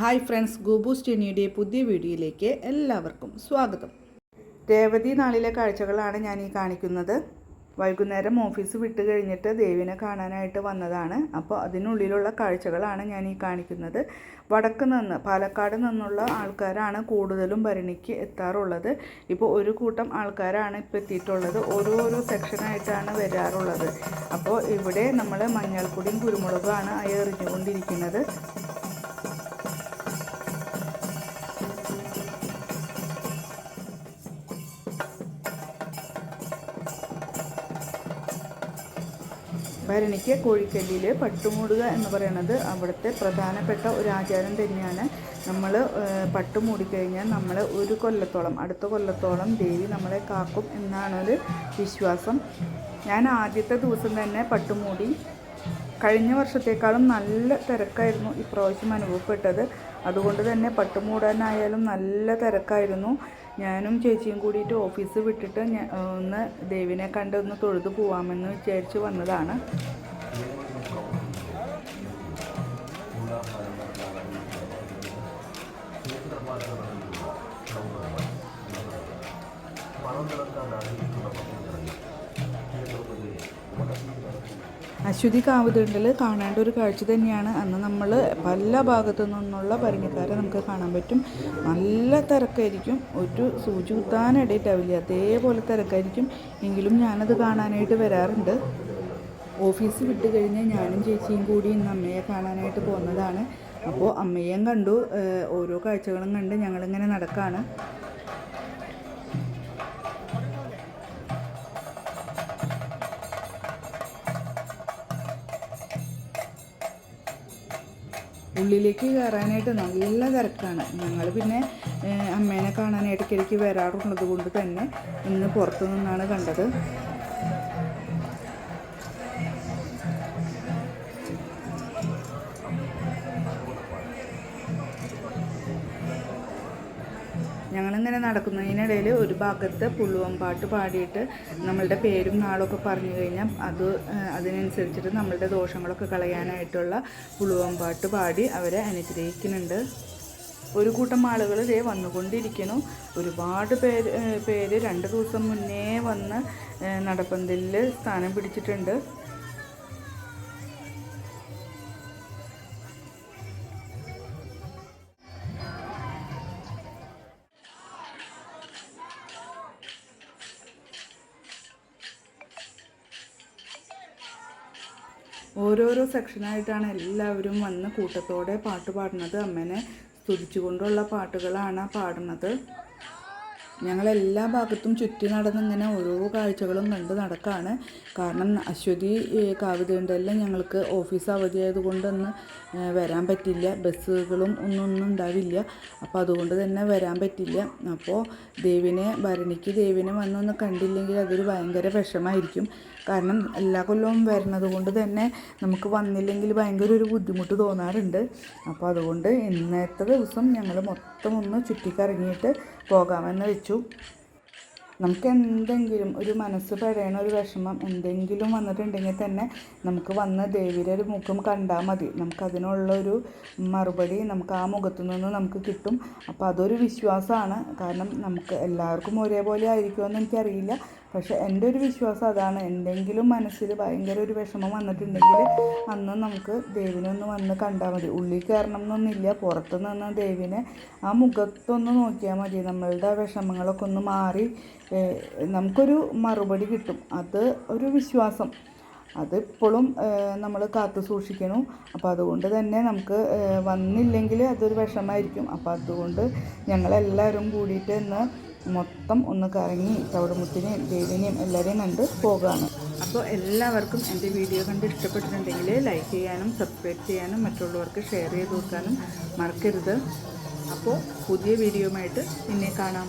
Hi friends Gobu സ്റ്റെനിയുടെ പുതിയ വീഡിയോയിലേക്ക് എല്ലാവർക്കും സ്വാഗതം. രേവതി നാളിലെ കാഴ്ചകളാണ് ഞാൻ ഈ കാണിക്കുന്നത്. വൈകുന്നേരം ഓഫീസ് വിട്ട് കഴിഞ്ഞിട്ട് ദേവിനെ കാണാനായിട്ട് വന്നതാണ്. അപ്പോൾ അതിനുള്ളിലുള്ള കാഴ്ചകളാണ് ഞാൻ ഈ കാണിക്കുന്നത്. വടക്ക് നിന്ന് പാലക്കാട് നിന്നുള്ള ആൾക്കാരാണ് കൂടുതലും ഭരണിക്ക് എത്താറുള്ളത്. ഇപ്പോൾ ഒരു കൂട്ടം ആൾക്കാരാണ് ഇപ്പോൾ എത്തിയിട്ടുള്ളത്. ഓരോരോ സെക്ഷനായിട്ടാണ് വരാറുള്ളത്. അപ്പോൾ ഇവിടെ നമ്മൾ മഞ്ഞൾപ്പൊടിയും കുരുമുളകുമാണ് എറിഞ്ഞുകൊണ്ടിരിക്കുന്നത്. ഭരണിക്ക് കോഴിക്കല്ലിൽ പട്ടുമൂടുക എന്ന് പറയുന്നത് അവിടുത്തെ പ്രധാനപ്പെട്ട ഒരു ആചാരം തന്നെയാണ്. നമ്മൾ പട്ടുമൂടിക്കഴിഞ്ഞാൽ നമ്മൾ ഒരു കൊല്ലത്തോളം അടുത്ത കൊല്ലത്തോളം ദേവി നമ്മളെ കാക്കും എന്നാണ് ഒരു വിശ്വാസം. ഞാൻ ആദ്യത്തെ ദിവസം തന്നെ പട്ടുമൂടി കഴിഞ്ഞ വർഷത്തേക്കാളും നല്ല തിരക്കായിരുന്നു ഇപ്രാവശ്യം അനുഭവപ്പെട്ടത്. അതുകൊണ്ട് തന്നെ പട്ടുമൂടാനായാലും നല്ല തിരക്കായിരുന്നു. ഞാനും ചേച്ചിയും കൂടിയിട്ട് ഓഫീസ് വിട്ടിട്ട് ഒന്ന് ദേവിനെ കണ്ട് ഒന്ന് തൊഴുതു പോവാമെന്ന് വിചാരിച്ച് വന്നതാണ്. അശ്വതി കാവുതണ്ടിൽ കാണേണ്ട ഒരു കാഴ്ച തന്നെയാണ്. അന്ന് നമ്മൾ പല ഭാഗത്തു നിന്നുള്ള ഭരണിക്കാരെ നമുക്ക് കാണാൻ പറ്റും. നല്ല തിരക്കായിരിക്കും. ഒരു സൂചി കുത്താനിടയിട്ടാവില്ല അതേപോലെ തിരക്കായിരിക്കും. എങ്കിലും ഞാനത് കാണാനായിട്ട് വരാറുണ്ട്. ഓഫീസ് വിട്ട് കഴിഞ്ഞാൽ ഞാനും ചേച്ചിയും കൂടി ഇന്ന് അമ്മയെ കാണാനായിട്ട് പോകുന്നതാണ്. അപ്പോൾ അമ്മയെയും കണ്ടു. ഓരോ കാഴ്ചകളും കണ്ട് ഞങ്ങളിങ്ങനെ നടക്കാണ്. ഉള്ളിലേക്ക് കയറാനായിട്ട് നല്ല തിരക്കാണ്. ഞങ്ങൾ പിന്നെ അമ്മേനെ കാണാനായിട്ട് ഇടയ്ക്കിടയ്ക്ക് വരാറുള്ളത് കൊണ്ട് തന്നെ ഇന്ന് പുറത്തു നിന്നാണ് കണ്ടത്. ഞങ്ങളിങ്ങനെ നടക്കുന്നതിനിടയിൽ ഒരു ഭാഗത്ത് പുള്ളുവം പാട്ട് പാടിയിട്ട് നമ്മളുടെ പേരും നാളൊക്കെ പറഞ്ഞു കഴിഞ്ഞാൽ അത് അതിനനുസരിച്ചിട്ട് നമ്മളുടെ ദോഷങ്ങളൊക്കെ കളയാനായിട്ടുള്ള പുള്ളുവം പാട്ട് പാടി അവരെ അനുഗ്രഹിക്കുന്നുണ്ട്. ഒരു കൂട്ടം ആളുകൾ ഇതേ വന്നുകൊണ്ടിരിക്കുന്നു. ഒരുപാട് പേര് പേര് രണ്ട് ദിവസം മുന്നേ വന്ന് നടപ്പന്തലിൽ സ്ഥാനം പിടിച്ചിട്ടുണ്ട്. ഓരോരോ സെക്ഷനായിട്ടാണ് എല്ലാവരും വന്ന് കൂട്ടത്തോടെ പാട്ട് പാടുന്നത്. അമ്മേനെ സ്തുതിച്ചുകൊണ്ടുള്ള പാട്ടുകളാണ് പാടുന്നത്. ഞങ്ങൾ എല്ലാ ഭാഗത്തും ചുറ്റി നടന്നിങ്ങനെ ഓരോ കാഴ്ചകളും കണ്ട് നടക്കാണ്. കാരണം അശ്വതി കാവ്യതയുണ്ടെല്ലാം ഞങ്ങൾക്ക് ഓഫീസ് അവധിയായതുകൊണ്ടൊന്ന് ഏഹ്, വരാൻ പറ്റില്ല. ബസ്സുകളും ഒന്നും ഒന്നും ഉണ്ടാവില്ല. അപ്പോൾ അതുകൊണ്ട് തന്നെ വരാൻ പറ്റില്ല. അപ്പോൾ ദേവിനെ ഭരണിക്ക് ദേവിനെ വന്നൊന്ന് കണ്ടില്ലെങ്കിൽ അതൊരു ഭയങ്കര വിഷമായിരിക്കും. കാരണം എല്ലാ കൊല്ലവും വരുന്നത് കൊണ്ട് തന്നെ നമുക്ക് വന്നില്ലെങ്കിൽ ഭയങ്കര ഒരു ബുദ്ധിമുട്ട് തോന്നാറുണ്ട്. അപ്പോൾ അതുകൊണ്ട് ഇന്നത്തെ ദിവസം ഞങ്ങൾ മൊത്തം ഒന്ന് ചുറ്റിക്കറങ്ങിയിട്ട് പോകാമെന്ന് വെച്ചു. നമുക്ക് എന്തെങ്കിലും ഒരു മനസ്സ് പെടയണ ഒരു വിഷമം എന്തെങ്കിലും വന്നിട്ടുണ്ടെങ്കിൽ തന്നെ നമുക്ക് വന്ന ദേവിയുടെ ഒരു മുഖം കണ്ടാൽ മതി. നമുക്കതിനുള്ള ഒരു മറുപടി നമുക്ക് ആ മുഖത്തു നിന്ന് നമുക്ക് കിട്ടും. അപ്പോൾ അതൊരു വിശ്വാസമാണ് കാരണം നമുക്ക് എല്ലാവർക്കും ഒരേപോലെ ആയിരിക്കുമെന്ന് എനിക്കറിയില്ല. പക്ഷെ എന്റെ ഒരു വിശ്വാസം അതാണ്. എന്തെങ്കിലും മനസ്സിൽ ഭയങ്കര ഒരു വിഷമം വന്നിട്ടുണ്ടെങ്കിൽ അന്ന് നമുക്ക് ദേവിനെ ഒന്ന് വന്ന് കണ്ടാൽ മതി. ഉള്ളിൽ കയറണം എന്നൊന്നുമില്ല. പുറത്ത് നിന്ന് ദേവിനെ ആ മുഖത്തൊന്ന് നോക്കിയാൽ മതി. നമ്മളുടെ വിഷമങ്ങളൊക്കെ ഒന്ന് മാറി നമുക്കൊരു മറുപടി കിട്ടും. അത് ഒരു വിശ്വാസം. അതിപ്പോഴും നമ്മൾ കാത്തു സൂക്ഷിക്കണം. അപ്പോൾ അതുകൊണ്ട് തന്നെ നമുക്ക് വന്നില്ലെങ്കിൽ അതൊരു വിഷമായിരിക്കും. അപ്പോൾ അതുകൊണ്ട് ഞങ്ങളെല്ലാവരും കൂടിയിട്ട് ഇന്ന് മൊത്തം ഒന്ന് കറങ്ങി തവിടുമുത്തിനെയും ദേവിനെയും എല്ലാവരെയും കണ്ട് പോകുകയാണ് അപ്പോൾ എല്ലാവർക്കും എന്റെ വീഡിയോ കണ്ട് ഇഷ്ടപ്പെട്ടിട്ടുണ്ടെങ്കിൽ ലൈക്ക് ചെയ്യാനും സബ്സ്ക്രൈബ് ചെയ്യാനും മറ്റുള്ളവർക്ക് ഷെയർ ചെയ്ത് കൊടുക്കാനും മറക്കരുത്. അപ്പോൾ പുതിയ വീഡിയോയുമായിട്ട് പിന്നെ കാണാം.